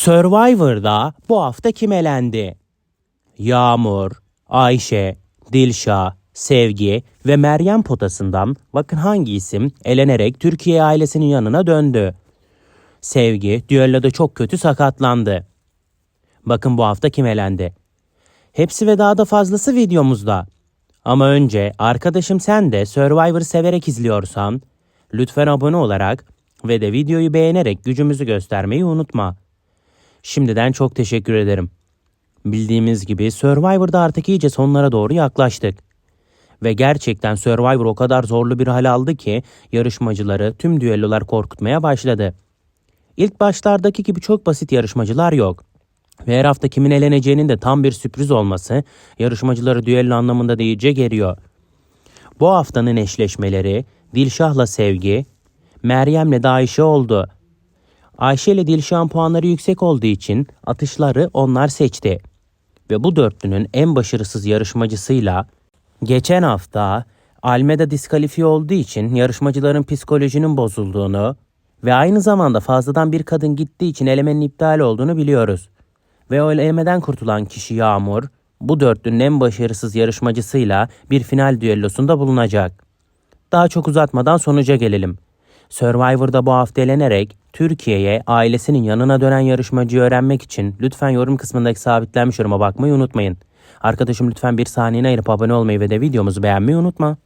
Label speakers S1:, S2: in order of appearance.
S1: Survivor'da bu hafta kim elendi? Yağmur, Ayşe, Dilşah, Sevgi ve Meryem potasından bakın hangi isim elenerek Türkiye ailesinin yanına döndü. Sevgi düelloda çok kötü sakatlandı. Bakın bu hafta kim elendi? Hepsi ve daha da fazlası videomuzda. Ama önce arkadaşım sen de Survivor severek izliyorsan lütfen abone olarak ve de videoyu beğenerek gücümüzü göstermeyi unutma. Şimdiden çok teşekkür ederim. Bildiğimiz gibi Survivor'da artık iyice sonlara doğru yaklaştık. Ve gerçekten Survivor o kadar zorlu bir hal aldı ki yarışmacıları tüm düellolar korkutmaya başladı. İlk başlardaki gibi çok basit yarışmacılar yok. Ve her hafta kimin eleneceğinin de tam bir sürpriz olması yarışmacıları düello anlamında da iyice geriyor. Bu haftanın eşleşmeleri Dilşah'la Sevgi, Meryem'le de Ayşe oldu. Ayşe ile Dilşah'ın puanları yüksek olduğu için atışları onlar seçti. Ve bu dörtlünün en başarısız yarışmacısıyla geçen hafta Almeda diskalifiye olduğu için yarışmacıların psikolojinin bozulduğunu ve aynı zamanda fazladan bir kadın gittiği için elemenin iptal olduğunu biliyoruz. Ve o elemeden kurtulan kişi Yağmur, bu dörtlünün en başarısız yarışmacısıyla bir final düellosunda bulunacak. Daha çok uzatmadan sonuca gelelim. Survivor'da bu hafta elenerek Türkiye'ye ailesinin yanına dönen yarışmacıyı öğrenmek için lütfen yorum kısmındaki sabitlenmiş yoruma bakmayı unutmayın. Arkadaşım lütfen bir saniyene ayırıp abone olmayı ve de videomuzu beğenmeyi unutma.